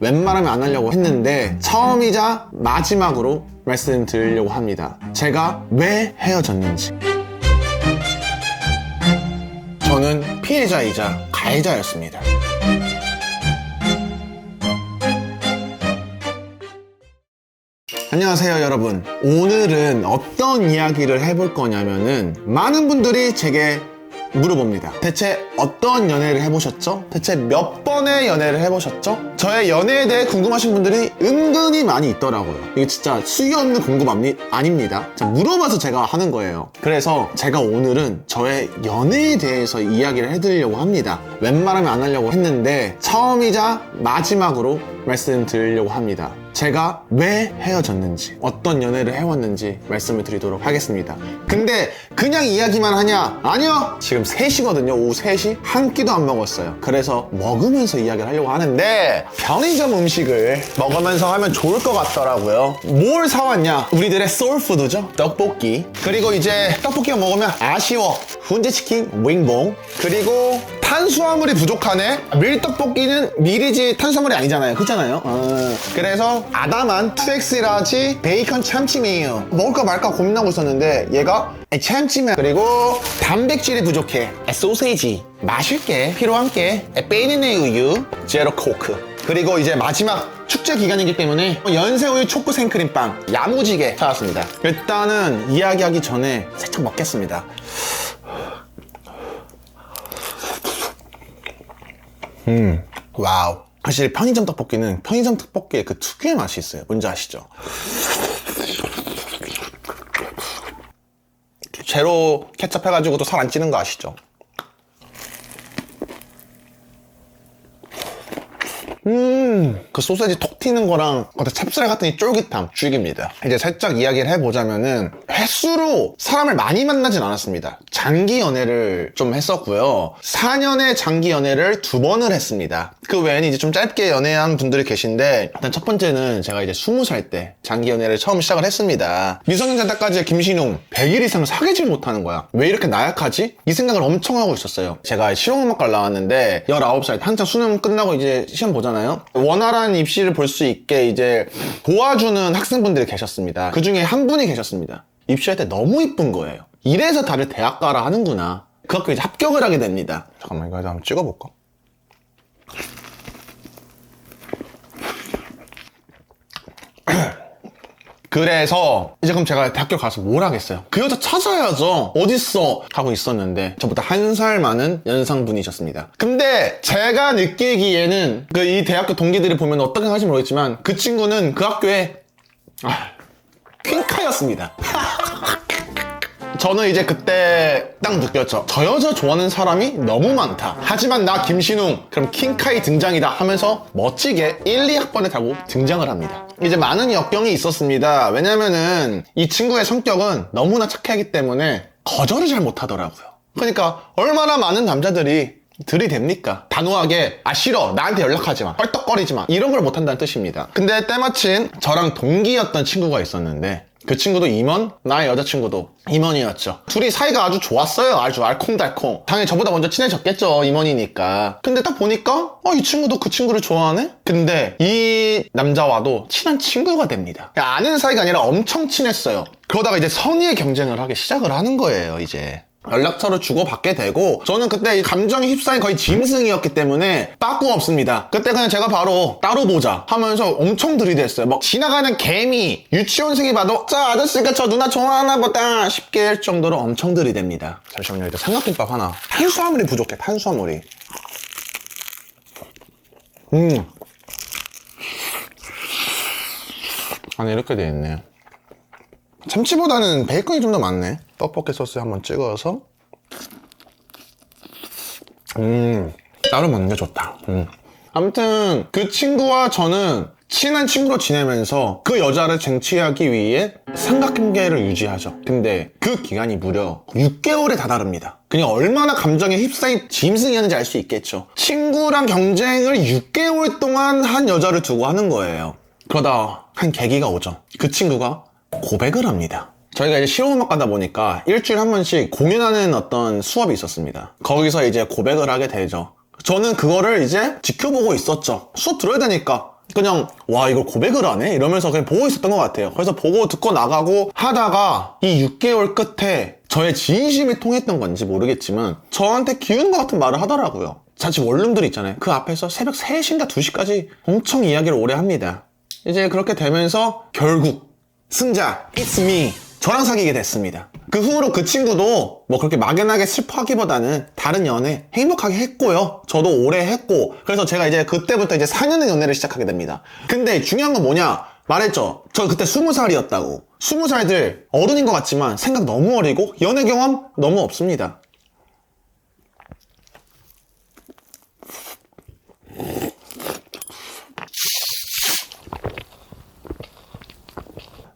웬만하면 안 하려고 했는데 처음이자 마지막으로 말씀드리려고 합니다. 제가 왜 헤어졌는지. 저는 피해자이자 가해자였습니다. 안녕하세요 여러분 오늘은 어떤 이야기를 해볼 거냐면은 많은 분들이 제게 물어봅니다. 대체 어떤 연애를 해보셨죠? 대체 몇 번의 연애를 해보셨죠? 저의 연애에 대해 궁금하신 분들이 은근히 많이 있더라고요. 이게 진짜 수위 없는 궁금 아니- 아닙니다. 자, 물어봐서 제가 하는 거예요. 그래서 제가 오늘은 저의 연애에 대해서 이야기를 해드리려고 합니다. 웬만하면 안 하려고 했는데 처음이자 마지막으로 말씀드리려고 합니다 제가 왜 헤어졌는지 어떤 연애를 해왔는지 말씀을 드리도록 하겠습니다. 근데 그냥 이야기만 하냐? 아니요. 지금 3시거든요. 오후 3시 한 끼도 안 먹었어요. 그래서 먹으면서 이야기를 하려고 하는데 편의점 음식을 먹으면서 하면 좋을 것 같더라고요. 뭘 사왔냐? 우리들의 소울푸드죠? 떡볶이. 그리고 이제 떡볶이가 먹으면 아쉬워. 훈제치킨 윙봉. 그리고 탄수화물이 부족하네. 밀떡볶이는 밀이지 탄수화물이 아니잖아요. 그렇잖아요. 어, 그래서 아담한 2X라지 베이컨 참치메요. 먹을까 말까 고민하고 있었는데 얘가 참치면 그리고 단백질이 부족해. 소세지 마실 게 필요한 게 베이네네 우유 제로 코크. 그리고 이제 마지막 축제 기간이기 때문에 연세우유 초코 생크림빵 야무지게 사왔습니다. 일단은 이야기하기 전에 살짝 먹겠습니다. 와우. 사실 편의점 떡볶이는 편의점 떡볶이의 그 특유의 맛이 있어요. 뭔지 아시죠? 제로 케첩 해가지고 또 살 안 찌는 거 아시죠? 음, 그 소세지 톡 튀는 거랑 겉에 찹쌀 같은 이 쫄깃함 죽입니다. 이제 살짝 이야기를 해보자면은 횟수로 사람을 많이 만나진 않았습니다. 장기 연애를 좀 했었고요. 4년의 장기 연애를 두 번을 했습니다. 그 외에는 이제 좀 짧게 연애한 분들이 계신데 일단 첫 번째는 제가 이제 20살 때 장기 연애를 처음 시작을 했습니다. 미성년자 때까지 김신웅 100일 이상 사귀질 못하는 거야. 왜 이렇게 나약하지? 이 생각을 엄청 하고 있었어요. 제가 실용음악과를 나왔는데 19살 한창 수능 끝나고 이제 시험 보 잖아요. 원활한 입시를 볼 수 있게 이제 도와주는 학생분들이 계셨습니다. 그 중에 한 분이 계셨습니다. 입시할 때 너무 이쁜 거예요. 이래서 다들 대학 가라 하는구나. 그 학교 이제 합격을 하게 됩니다. 잠깐만 이거 한번 찍어볼까? 그래서 이제 그럼 제가 대학교 가서 뭘 하겠어요? 그 여자 찾아야죠. 어딨어? 하고 있었는데 저보다 한 살 많은 연상분이셨습니다. 근데 제가 느끼기에는 그 이 대학교 동기들이 보면 어떻게 하실지 모르겠지만 그 친구는 그 학교에 아, 퀸카였습니다. 저는 이제 그때 딱 느꼈죠. 저 여자 좋아하는 사람이 너무 많다. 하지만 나 김신웅, 그럼 킹카이 등장이다 하면서 멋지게 1, 2학번에 타고 등장을 합니다. 이제 많은 역경이 있었습니다. 왜냐면은 이 친구의 성격은 너무나 착하기 때문에 거절을 잘 못하더라고요. 그러니까 얼마나 많은 남자들이 들이댑니까? 단호하게 아 싫어 나한테 연락하지 마 헐떡거리지 마 이런 걸 못한다는 뜻입니다 근데 때마침 저랑 동기였던 친구가 있었는데 그 친구도 임원 나의 여자친구도 임원이었죠. 둘이 사이가 아주 좋았어요. 아주 알콩달콩. 당연히 저보다 먼저 친해졌겠죠 임원이니까. 근데 딱 보니까 어 이 친구도 그 친구를 좋아하네? 근데 이 남자와도 친한 친구가 됩니다. 그냥 아는 사이가 아니라 엄청 친했어요. 그러다가 이제 선의의 경쟁을 하기 시작을 하는 거예요 이제 연락처를 주고받게 되고 저는 그때 이 감정에 휩싸인 거의 짐승이었기 때문에 빠꾸 없습니다. 그때 그냥 제가 바로 따로 보자 하면서 엄청 들이댔어요. 막 지나가는 개미 유치원생이 봐도 자 아저씨가 저 누나 좋아하나 보다 싶게 할 정도로 엄청 들이댑니다. 잠시만요. 일단 삼각김밥 하나. 탄수화물이 부족해 탄수화물이. 음. 안에 이렇게 돼 있네 참치보다는 베이컨이 좀 더 많네. 떡볶이 소스 한번 찍어서. 음, 따로 먹는 게 좋다. 음. 아무튼 그 친구와 저는 친한 친구로 지내면서 그 여자를 쟁취하기 위해 삼각관계를 유지하죠. 근데 그 기간이 무려 6개월에 다다릅니다. 그냥 얼마나 감정에 휩싸인 짐승이었는지 알 수 있겠죠. 친구랑 경쟁을 6개월 동안 한 여자를 두고 하는 거예요. 그러다 한 계기가 오죠. 그 친구가 고백을 합니다. 저희가 이제 실용음악 가다 보니까 일주일에 한 번씩 공연하는 어떤 수업이 있었습니다. 거기서 이제 고백을 하게 되죠. 저는 그거를 이제 지켜보고 있었죠. 수업 들어야 되니까. 그냥 와 이걸 고백을 하네 이러면서 그냥 보고 있었던 것 같아요. 그래서 보고 듣고 나가고 하다가 이 6개월 끝에 저의 진심이 통했던 건지 모르겠지만 저한테 기운 것 같은 말을 하더라고요. 자칫 원룸들 있잖아요. 그 앞에서 새벽 3시인가 2시까지 엄청 이야기를 오래 합니다. 이제 그렇게 되면서 결국 승자 It's me 저랑 사귀게 됐습니다. 그 후로 그 친구도 뭐 그렇게 막연하게 슬퍼하기보다는 다른 연애 행복하게 했고요. 저도 오래 했고 그래서 제가 이제 그때부터 이제 4년의 연애를 시작하게 됩니다. 근데 중요한 건 뭐냐? 말했죠. 저 그때 20살이었다고. 20살들 어른인 것 같지만 생각 너무 어리고 연애 경험 너무 없습니다.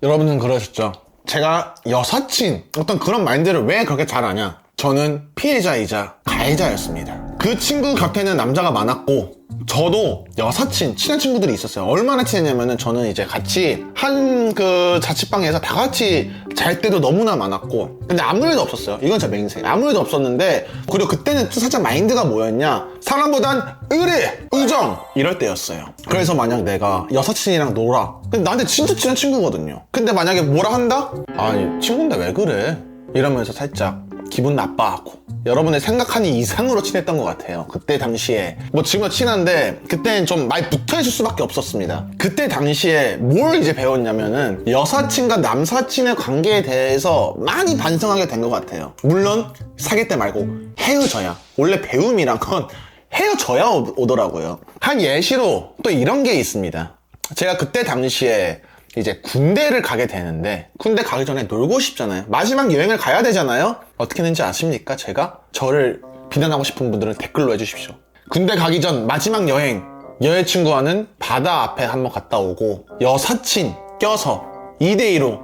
여러분은 그러셨죠? 제가 여사친 어떤 그런 마인드를 왜 그렇게 잘 아냐? 저는 피해자이자 가해자였습니다. 그 친구 곁에는 남자가 많았고 저도 여사친 친한 친구들이 있었어요. 얼마나 친했냐면은 저는 이제 같이 한 그 자취방에서 다 같이 잘 때도 너무나 많았고 근데 아무 일도 없었어요. 이건 제 맹세. 아무 일도 없었는데 그리고 그때는 또 살짝 마인드가 뭐였냐? 사람보단 의리, 의정 이럴 때였어요. 그래서 만약 내가 여사친이랑 놀아. 근데 나한테 진짜 친한 친구거든요. 근데 만약에 뭐라 한다? 아니 친구인데 왜 그래? 이러면서 살짝 기분 나빠하고 여러분의 생각하는 이상으로 친했던 것 같아요. 그때 당시에. 뭐 지금은 친한데 그때는 좀 많이 붙어 있을 수밖에 없었습니다. 그때 당시에 뭘 이제 배웠냐면은 여사친과 남사친의 관계에 대해서 많이 반성하게 된 것 같아요. 물론 사귈 때 말고 헤어져야. 원래 배움이란 건 헤어져야 오- 오더라고요. 한 예시로 또 이런 게 있습니다. 제가 그때 당시에 이제 군대를 가게 되는데 군대 가기 전에 놀고 싶잖아요. 마지막 여행을 가야 되잖아요. 어떻게 했는지 아십니까? 제가 저를 비난하고 싶은 분들은 댓글로 해주십시오. 군대 가기 전 마지막 여행 여자친구와는 바다 앞에 한번 갔다 오고 여사친 껴서 2대2로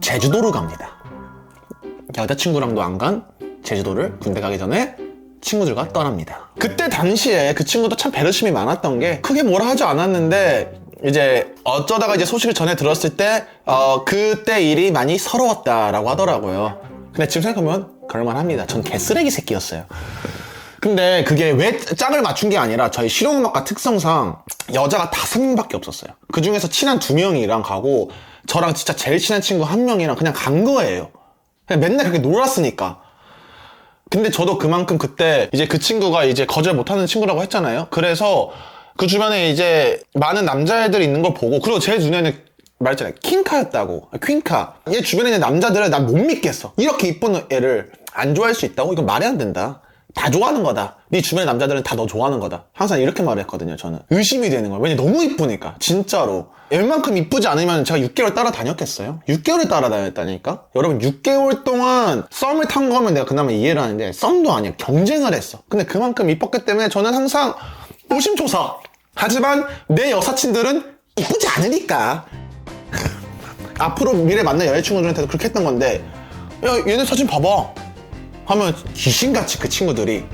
제주도를 갑니다. 여자친구랑도 안 간 제주도를 군대 가기 전에 친구들과 떠납니다. 그때 당시에 그 친구도 참 배려심이 많았던 게 크게 뭐라 하지 않았는데 이제 어쩌다가 이제 소식을 전해 들었을 때 어, 그때 일이 많이 서러웠다라고 하더라고요. 근데 지금 생각하면 그럴만합니다. 전 개쓰레기 새끼였어요. 근데 그게 왜 짝을 맞춘 게 아니라 저희 실용음악과 특성상 여자가 다섯 명밖에 없었어요. 그 중에서 친한 두 명이랑 가고 저랑 진짜 제일 친한 친구 한 명이랑 그냥 간 거예요. 그냥 맨날 그렇게 놀았으니까. 근데 저도 그만큼 그때 이제 그 친구가 이제 거절 못하는 친구라고 했잖아요. 그래서 그 주변에 이제 많은 남자애들이 있는 걸 보고 그리고 제 눈에는 말했잖아요. 킹카였다고. 퀸카. 얘 주변에 있는 남자들을 난 못 믿겠어. 이렇게 이쁜 애를 안 좋아할 수 있다고? 이건 말이 안 된다. 다 좋아하는 거다. 네 주변의 남자들은 다 너 좋아하는 거다. 항상 이렇게 말했거든요, 저는. 의심이 되는 거예요. 왜냐 너무 이쁘니까. 진짜로. 웬만큼 이쁘지 않으면 제가 6개월 따라다녔겠어요? 6개월을 따라다녔다니까? 여러분 6개월 동안 썸을 탄 거면 내가 그나마 이해를 하는데 썸도 아니야. 경쟁을 했어. 근데 그만큼 이뻤기 때문에 저는 항상 노심초사. 하지만 내 여사친들은 이쁘지 않으니까. 앞으로 미래 만날 여자친구들한테도 그렇게 했던 건데 야 얘네 사진 봐봐 하면 귀신같이 그 친구들이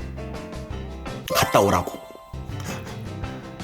갔다 오라고.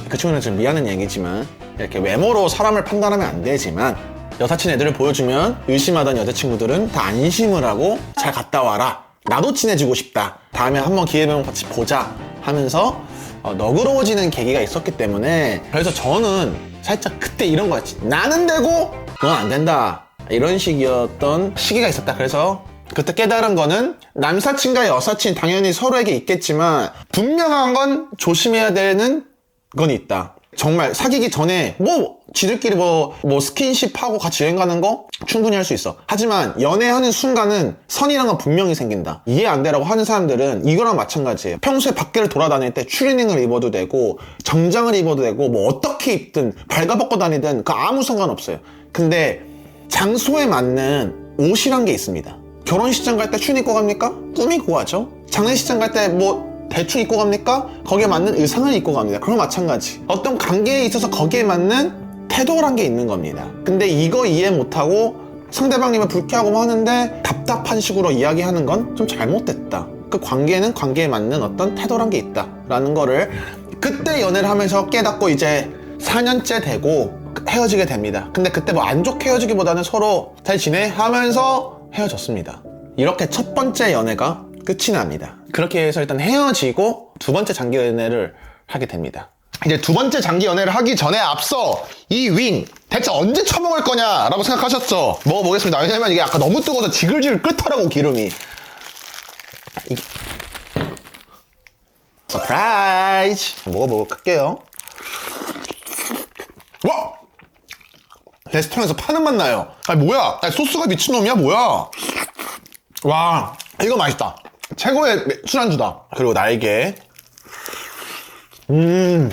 그 친구는 좀 미안한 얘기지만 이렇게 외모로 사람을 판단하면 안 되지만 여사친 애들을 보여주면 의심하던 여자친구들은 다 안심을 하고 잘 갔다 와라. 나도 친해지고 싶다. 다음에 한번 기회 되면 같이 보자 하면서 어, 너그러워지는 계기가 있었기 때문에 그래서 저는 살짝 그때 이런 거였지. 나는 되고 넌 안 된다. 이런 식이었던 시기가 있었다. 그래서 그때 깨달은 거는 남사친과 여사친 당연히 서로에게 있겠지만 분명한 건 조심해야 되는 건 있다. 정말 사귀기 전에 뭐 지들끼리 뭐, 뭐 스킨십 하고 같이 여행 가는 거 충분히 할 수 있어. 하지만 연애하는 순간은 선이란 건 분명히 생긴다. 이해 안 되라고 하는 사람들은 이거랑 마찬가지예요. 평소에 밖을 돌아다닐 때 추리닝을 입어도 되고 정장을 입어도 되고 뭐 어떻게 입든 발가벗고 다니든 그 아무 상관없어요. 근데 장소에 맞는 옷이란 게 있습니다. 결혼식장 갈 때 춘 입고 갑니까? 꾸미고 가죠. 장례식장 갈 때 뭐 대충 입고 갑니까? 거기에 맞는 의상을 입고 갑니다. 그럼 마찬가지. 어떤 관계에 있어서 거기에 맞는 태도란 게 있는 겁니다. 근데 이거 이해 못하고 상대방님을 불쾌하고 하는데 답답한 식으로 이야기하는 건 좀 잘못됐다. 그 관계는 관계에 맞는 어떤 태도란 게 있다라는 거를 그때 연애를 하면서 깨닫고 이제 4년째 되고 헤어지게 됩니다. 근데 그때 뭐 안 좋게 헤어지기보다는 서로 잘 지내 하면서 헤어졌습니다. 이렇게 첫 번째 연애가 끝이 납니다. 그렇게 해서 일단 헤어지고 두 번째 장기 연애를 하게 됩니다. 이제 두 번째 장기 연애를 하기 전에 앞서 이 윙 대체 언제 처먹을 거냐라고 생각하셨죠? 먹어보겠습니다. 왜냐면 이게 아까 너무 뜨거워서 지글지글 끓더라고 기름이. 이- 서프라이즈 먹어보고 갈게요. 와! 레스토랑에서 파는 맛 나요. 아니 뭐야? 아니, 소스가 미친놈이야 뭐야? 와 이거 맛있다. 최고의 매- 술안주다. 그리고 날개. 음.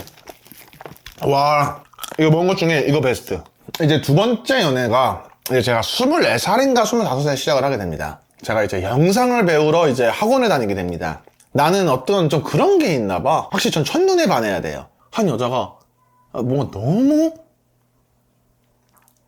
와 이거 먹은 것 중에 이거 베스트. 이제 두 번째 연애가 이제 제가 24살인가 25살에 시작을 하게 됩니다. 제가 이제 영상을 배우러 이제 학원에 다니게 됩니다. 나는 어떤 좀 그런 게 있나 봐. 확실히 전 첫눈에 반해야 돼요. 한 여자가 아, 뭔가 너무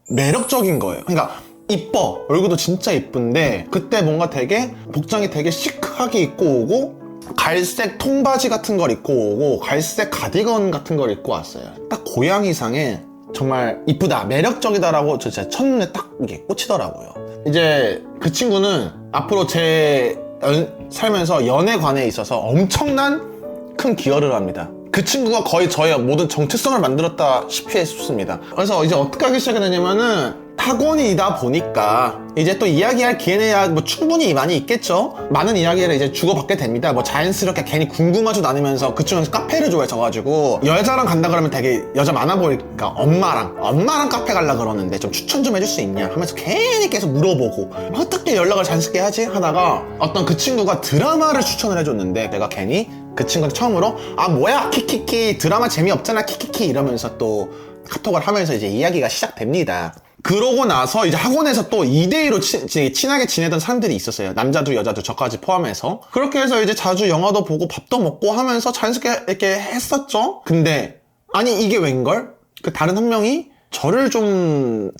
매력적인 거예요. 그러니까 이뻐. 얼굴도 진짜 이쁜데 그때 뭔가 되게 복장이 되게 시크하게 입고 오고 갈색 통바지 같은 걸 입고 오고 갈색 가디건 같은 걸 입고 왔어요. 딱 고양이상에 정말 이쁘다, 매력적이다라고 저 진짜 첫눈에 딱 이게 꽂히더라고요. 이제 그 친구는 앞으로 제 연- 살면서 연애 관에 있어서 엄청난 큰 기여를 합니다. 그 친구가 거의 저의 모든 정체성을 만들었다시피 했습니다. 그래서 이제 어떻게 하기 시작했냐면은 학원이다 보니까 이제 또 이야기할 기회야 뭐 충분히 많이 있겠죠. 많은 이야기를 이제 주고받게 됩니다. 뭐 자연스럽게 괜히 궁금하지도 않으면서 그 친구는 카페를 좋아해서가지고 여자랑 간다 그러면 되게 여자 많아 보이니까 엄마랑 엄마랑 카페 갈라 그러는데 좀 추천 좀 해줄 수 있냐 하면서 괜히 계속 물어보고 어떻게 연락을 자연스럽게 하지 하다가 어떤 그 친구가 드라마를 추천을 해줬는데 내가 괜히 그 친구한테 처음으로 아 뭐야 키키키 드라마 재미없잖아 키키키 이러면서 또 카톡을 하면서 이제 이야기가 시작됩니다. 그러고 나서 이제 학원에서 또 2대2로 친 하게 지내던 사람들이 있었어요. 남자도 여자도 저까지 포함해서. 그렇게 해서 이제 자주 영화도 보고 밥도 먹고 하면서 자연스럽게 이렇게 했었죠. 근데 아니 이게 웬걸? 그 다른 한 명이 저를 좀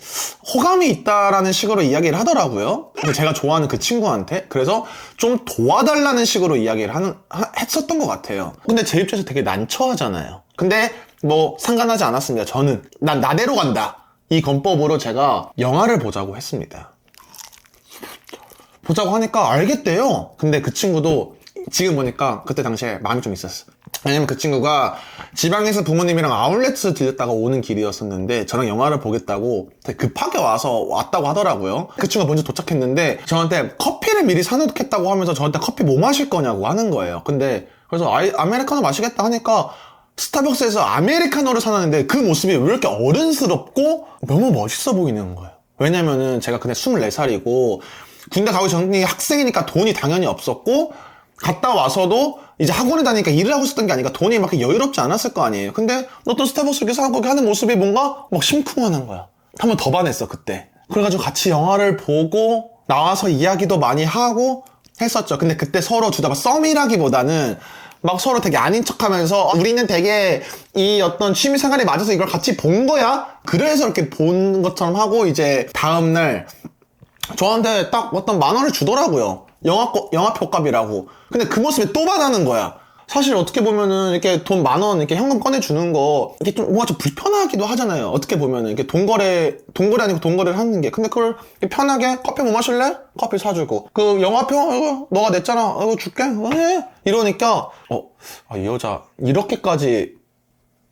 호감이 있다라는 식으로 이야기를 하더라고요. 제가 좋아하는 그 친구한테 그래서 좀 도와달라는 식으로 이야기를 하는 하- 했었던 것 같아요. 근데 제 입장에서 되게 난처하잖아요. 근데 뭐 상관하지 않았습니다. 저는 난 나대로 간다. 이 건법으로 제가 영화를 보자고 했습니다. 보자고 하니까 알겠대요. 근데 그 친구도 지금 보니까 그때 당시에 마음이 좀 있었어. 왜냐면 그 친구가 지방에서 부모님이랑 아울렛을 들렸다가 오는 길이었었는데 저랑 영화를 보겠다고 되게 급하게 와서 왔다고 하더라고요. 그 친구가 먼저 도착했는데 저한테 커피를 미리 사놓겠다고 하면서 저한테 커피 뭐 마실 거냐고 하는 거예요. 근데 그래서 아이, 아메리카노 마시겠다 하니까 스타벅스에서 아메리카노를 사놨는데 그 모습이 왜 이렇게 어른스럽고 너무 멋있어 보이는 거예요. 왜냐면은 제가 그때 24살이고 군대 가기 전에 학생이니까 돈이 당연히 없었고 갔다 와서도 이제 학원에 다니니까 일을 하고 있었던 게 아니라 돈이 막 여유롭지 않았을 거 아니에요. 근데 어떤 스타벅스 이렇게 사고 하는 모습이 뭔가 막 심쿵하는 거야. 한 번 더 반했어 그때. 그래가지고 같이 영화를 보고 나와서 이야기도 많이 하고 했었죠. 근데 그때 서로 두다가 썸이라기보다는 막 서로 되게 아닌 척 하면서 어, 우리는 되게 이 어떤 취미 생활에 맞아서 이걸 같이 본 거야. 그래서 이렇게 본 것처럼 하고 이제 다음 날 저한테 딱 어떤 만 원을 주더라고요. 영화 영화 표 값이라고. 근데 그 모습이 또 반하는 거야. 사실 어떻게 보면은 이렇게 돈 만 원 이렇게 현금 꺼내 주는 거 이게 좀 뭔가 좀 불편하기도 하잖아요. 어떻게 보면은 이게 돈거래 돈거래 아니고 돈거래를 하는 게 근데 그걸 이렇게 편하게 커피 뭐 마실래? 커피 사주고 그 영화표 이거 너가 냈잖아 이거 줄게 어, 해 이러니까 어이 여자 이렇게까지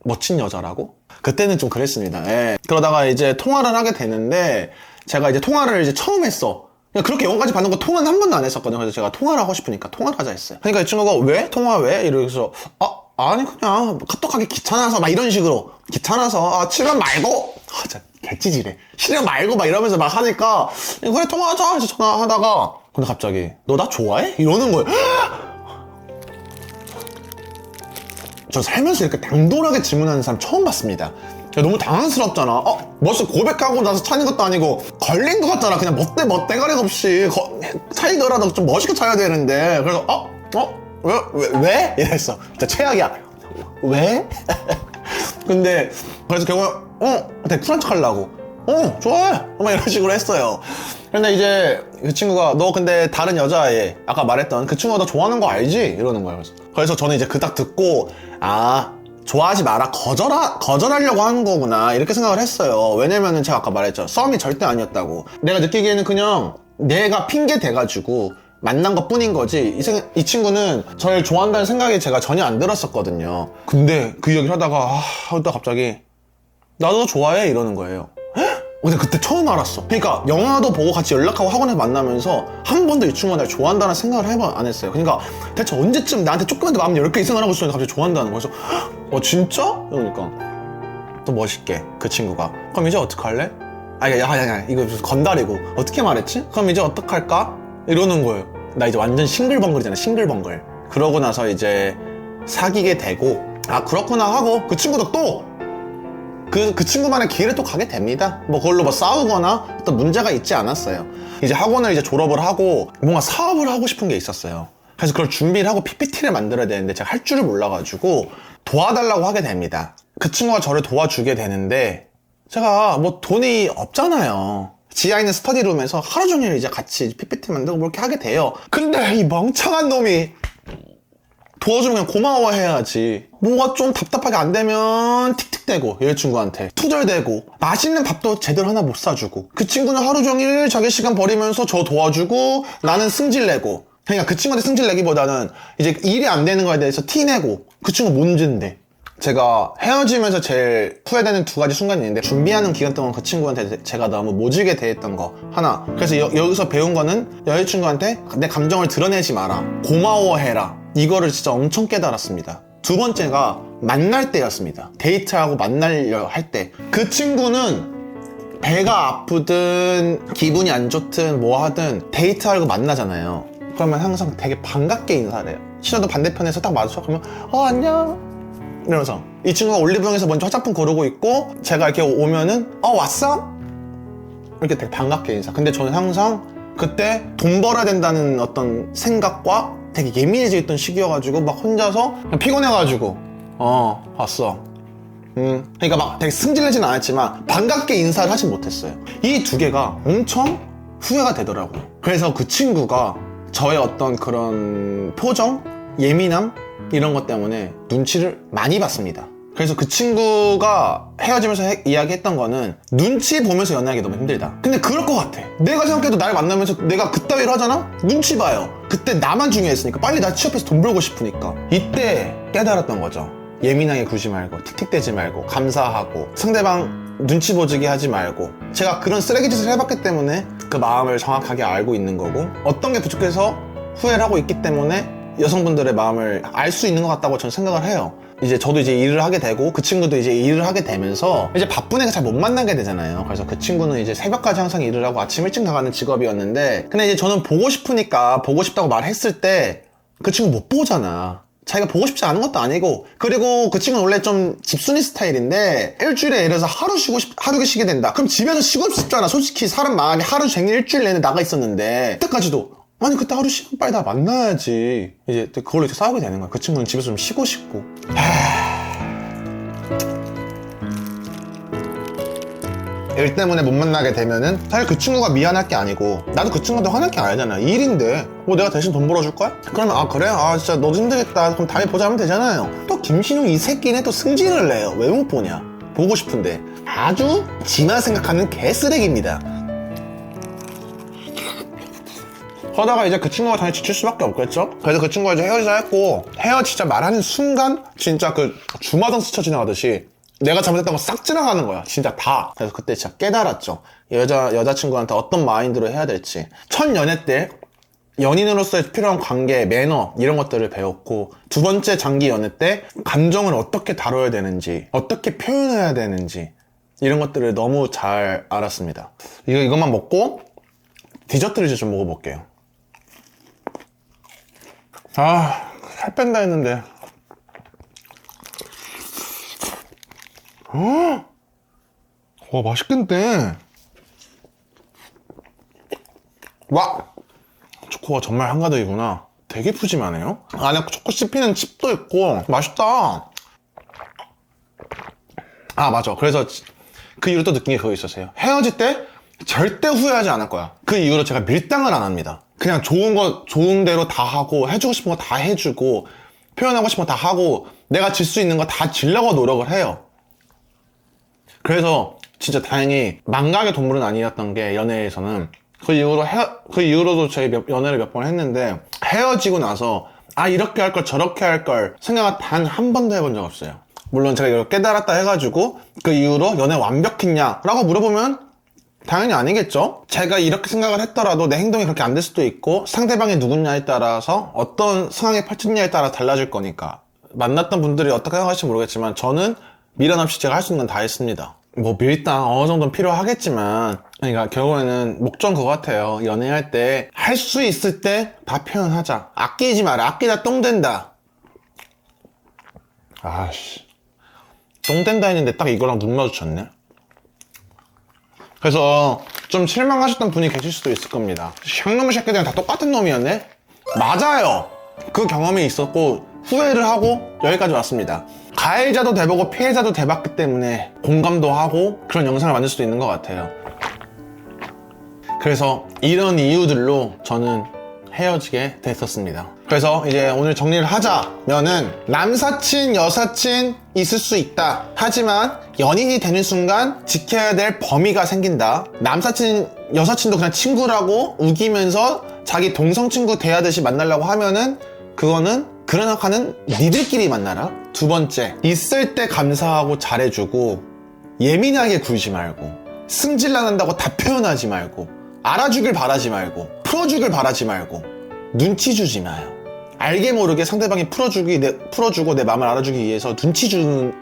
멋진 여자라고? 그때는 좀 그랬습니다. 예. 그러다가 이제 통화를 하게 되는데 제가 이제 통화를 이제 처음 했어. 그냥 그렇게 영어까지 받는 거 통화는 한 번도 안 했었거든요. 그래서 제가 통화를 하고 싶으니까 통화를 하자 했어요. 그러니까 이 친구가 왜? 통화 왜? 이러면서 아 아니 그냥 카톡하기 귀찮아서 막 이런 식으로 귀찮아서 아 치면 말고 아 진짜 개찌질해 치면 말고 막 이러면서 막 하니까 그래 통화하자 해서 전화하다가 근데 갑자기 너 나 좋아해? 이러는 거예요. 저 살면서 이렇게 당돌하게 질문하는 사람 처음 봤습니다. 너무 당황스럽잖아. 어, 멋있어 고백하고 나서 차는 것도 아니고 걸린 것 같잖아. 그냥 멋대 멋대가리 없이 거, 차이더라도 좀 멋있게 차야 되는데. 그래서 어, 어, 왜, 왜, 왜? 이랬어. 진짜 최악이야. 왜? 근데 그래서 결국 어, 되게 쿨한 척 하려고. 어, 좋아해. 막 이런 식으로 했어요. 근데 이제 그 친구가 너 근데 다른 여자애 아까 말했던 그 친구가 너 좋아하는 거 알지? 이러는 거예요. 그래서, 저는 이제 그딱 듣고 아 좋아하지 마라 거절하 거절하려고 하는 거구나 이렇게 생각을 했어요. 왜냐면은 제가 아까 말했죠 썸이 절대 아니었다고. 내가 느끼기에는 그냥 내가 핑계 대가지고 만난 것 뿐인 거지 이, 생- 이 친구는 저를 좋아한다는 생각이 제가 전혀 안 들었었거든요 근데 그 얘기를 하다가 아 갑자기 나도 너 좋아해 이러는 거예요 헉? 근데 그때 처음 알았어 그러니까 영화도 보고 같이 연락하고 학원에서 만나면서 한 번도 이 친구가 날 좋아한다는 생각을 해봐 안 했어요 그러니까 대체 언제쯤 나한테 조금만 더 마음 10개 이상을 하고 있었는데 갑자기 좋아한다는 거예요 그래서 헉? 어 진짜? 이러니까 또 멋있게 그 친구가 그럼 이제 어떡할래? 아, 야, 야, 야, 야, 이거 무슨 건달이고. 어떻게 말했지? 그럼 이제 어떡할까? 이러는 거예요. 나 이제 완전 싱글벙글이잖아, 싱글벙글. 그러고 나서 이제 사귀게 되고, 아, 그렇구나 하고, 그 친구도 또, 그, 그 친구만의 길을 또 가게 됩니다. 뭐 그걸로 뭐 싸우거나 어떤 문제가 있지 않았어요. 이제 학원을 이제 졸업을 하고, 뭔가 사업을 하고 싶은 게 있었어요. 그래서 그걸 준비를 하고 PPT를 만들어야 되는데 제가 할 줄을 몰라가지고 도와달라고 하게 됩니다. 그 친구가 저를 도와주게 되는데 제가 뭐 돈이 없잖아요. 지하에 있는 스터디룸에서 하루 종일 이제 같이 PPT 만들고 뭐 이렇게 하게 돼요. 근데 이 멍청한 놈이 도와주면 그냥 고마워해야지. 뭐가 좀 답답하게 안 되면 틱틱대고 여자친구한테 투덜대고 맛있는 밥도 제대로 하나 못 사주고 그 친구는 하루 종일 자기 시간 버리면서 저 도와주고 나는 승질내고 그러니까 그 친구한테 승질내기보다는 이제 일이 안 되는 거에 대해서 티내고 그 친구 뭔진데. 제가 헤어지면서 제일 후회되는 두 가지 순간이 있는데 준비하는 기간 동안 그 친구한테 제가 너무 모질게 대했던 거 하나. 그래서 여, 기서 배운 거는 여자친구한테 내 감정을 드러내지 마라. 고마워해라. 이거를 진짜 엄청 깨달았습니다. 두 번째가 만날 때였습니다. 데이트하고 만나려 할 때. 그 친구는 배가 아프든 기분이 안 좋든 뭐 하든 데이트하고 만나잖아요. 그러면 항상 되게 반갑게 인사를 해요 신호도 반대편에서 딱 마주쳐 그러면 어 안녕. 이러면서 이 친구가 올리브영에서 먼저 화장품 고르고 있고 제가 이렇게 오면은 어 왔어? 이렇게 되게 반갑게 인사. 근데 저는 항상 그때 돈 벌어야 된다는 어떤 생각과 되게 예민해져 있던 시기여가지고 막 혼자서 피곤해가지고 어 왔어. 음 그러니까 막 되게 승질내진 않았지만 반갑게 인사를 하진 못했어요. 이 두 개가 엄청 후회가 되더라고요. 그래서 그 친구가 저의 어떤 그런 표정 예민함 이런 것 때문에 눈치를 많이 봤습니다. 그래서 그 친구가 헤어지면서 해- 이야기했던 거는 눈치 보면서 연애하기 너무 힘들다. 근데 그럴 것 같아. 내가 생각해도 날 만나면서 내가 그따위로 하잖아? 눈치 봐요. 그때 나만 중요했으니까 빨리 나 취업해서 돈 벌고 싶으니까. 이때 깨달았던 거죠. 예민하게 굴지 말고 틱틱대지 말고 감사하고 상대방 눈치 보지게 하지 말고 제가 그런 쓰레기 짓을 해봤기 때문에 그 마음을 정확하게 알고 있는 거고 어떤 게 부족해서 후회를 하고 있기 때문에 여성분들의 마음을 알 수 있는 것 같다고 저는 생각을 해요. 이제 저도 이제 일을 하게 되고 그 친구도 이제 일을 하게 되면서 이제 바쁜 애가 잘 못 만나게 되잖아요. 그래서 그 친구는 이제 새벽까지 항상 일을 하고 아침 일찍 나가는 직업이었는데 근데 이제 저는 보고 싶으니까 보고 싶다고 말했을 때 그 친구 못 보잖아. 자기가 보고 싶지 않은 것도 아니고 그리고 그 친구는 원래 좀 집순이 스타일인데 일주일에 예를 들어서 하루 쉬고 싶 하루 쉬게 된다 그럼 집에서 쉬고 싶잖아 솔직히 사람 마음이 하루 종일 일주일 내내 나가 있었는데 그때까지도 아니 그때 하루 쉬고 빨리 나 만나야지. 이제 그걸로 이제 싸우게 되는 거야. 그 친구는 집에서 좀 쉬고 싶고. 일 때문에 못 만나게 되면은 사실 그 친구가 미안할 게 아니고 나도 그 친구한테 화낼 게 아니잖아. 일인데. 뭐 내가 대신 돈 벌어줄 거야? 그러면 아 그래? 아 진짜 너도 힘들겠다. 그럼 다음에 보자 하면 되잖아요. 또 김신용 이 새끼네 또 승진을 내요. 왜 못 보냐? 보고 싶은데. 아주 지만 생각하는 개쓰레기입니다 그러다가 이제 그 친구가 당연히 지칠 수밖에 없겠죠? 그래서 그 친구가 이제 헤어지자 했고 헤어지자 말하는 순간 진짜 그 주마등 스쳐 지나가듯이 내가 잘못했던 거 싹 지나가는 거야. 진짜 다. 그래서 그때 진짜 깨달았죠. 여자 여자친구한테 어떤 마인드로 해야 될지. 첫 연애 때 연인으로서의 필요한 관계, 매너 이런 것들을 배웠고 두 번째 장기 연애 때 감정을 어떻게 다뤄야 되는지 어떻게 표현해야 되는지 이런 것들을 너무 잘 알았습니다. 이거 이것만 먹고 디저트를 이제 좀 먹어볼게요 아, 살 뺀다 했는데. 어? 와, 맛있겠네. 와! 초코가 정말 한가득이구나. 되게 푸짐하네요. 안에 초코 씹히는 칩도 있고, 맛있다. 아, 맞아. 그래서 그 이후로 또 느낀 게 그거 있었어요. 헤어질 때 절대 후회하지 않을 거야. 그 이후로 제가 밀당을 안 합니다. 그냥 좋은 거, 좋은 대로 다 하고, 해주고 싶은 거 다 해주고, 표현하고 싶은 거 다 하고, 내가 질 수 있는 거 다 질려고 노력을 해요. 그래서 진짜 다행히 망각의 동물은 아니었던 게 연애에서는 그 이후로 헤어, 그 이후로도 저희 몇- 연애를 몇 번 했는데 헤어지고 나서 아 이렇게 할 걸 저렇게 할 걸 생각을 단 한 번도 해본 적 없어요. 물론 제가 이걸 깨달았다 해가지고 그 이후로 연애 완벽했냐라고 물어보면 당연히 아니겠죠. 제가 이렇게 생각을 했더라도 내 행동이 그렇게 안 될 수도 있고 상대방이 누구냐에 따라서 어떤 상황이 펼쳐지냐에 따라 달라질 거니까 만났던 분들이 어떻게 생각할지 모르겠지만 저는 미련 없이 제가 할 수 있는 건 다 했습니다. 뭐 밀당 어느 정도는 필요하겠지만 그러니까 결국에는 목적은 그거 같아요. 연애할 때 할 수 있을 때 다 표현하자. 아끼지 마라. 아끼다 똥 된다. 아씨 똥 된다 했는데 딱 이거랑 눈 마주쳤네. 그래서 좀 실망하셨던 분이 계실 수도 있을 겁니다. 향놈의 새끼들은 다 똑같은 놈이었네? 맞아요! 그 경험이 있었고 후회를 하고 여기까지 왔습니다. 가해자도 돼보고 피해자도 돼봤기 때문에 공감도 하고 그런 영상을 만들 수도 있는 것 같아요. 그래서 이런 이유들로 저는 헤어지게 됐었습니다. 그래서 이제 오늘 정리를 하자면은 남사친, 여사친 있을 수 있다. 하지만 연인이 되는 순간 지켜야 될 범위가 생긴다. 남사친, 여사친도 그냥 친구라고 우기면서 자기 동성 친구 대하듯이 만나려고 하면은 그거는 그런 생각하는 니들끼리 만나라. 두 번째, 있을 때 감사하고 잘해주고 예민하게 굴지 말고 승질나는다고 다 표현하지 말고 알아주길 바라지 말고 풀어주길 바라지 말고 눈치 주지 마요. 알게 모르게 상대방이 풀어주기 내, 풀어주고 내 마음을 알아주기 위해서 눈치 주는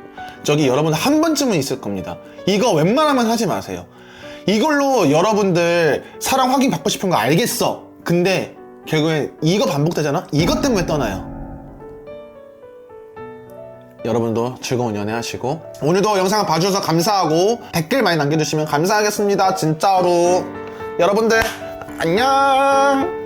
적이 여러분 한 번쯤은 있을 겁니다. 이거 웬만하면 하지 마세요. 이걸로 여러분들 사랑 확인 받고 싶은 거 알겠어. 근데 결국엔 이거 반복되잖아? 이것 때문에 떠나요. 여러분도 즐거운 연애 하시고 오늘도 영상 봐주셔서 감사하고 댓글 많이 남겨주시면 감사하겠습니다. 진짜로. 여러분들 안녕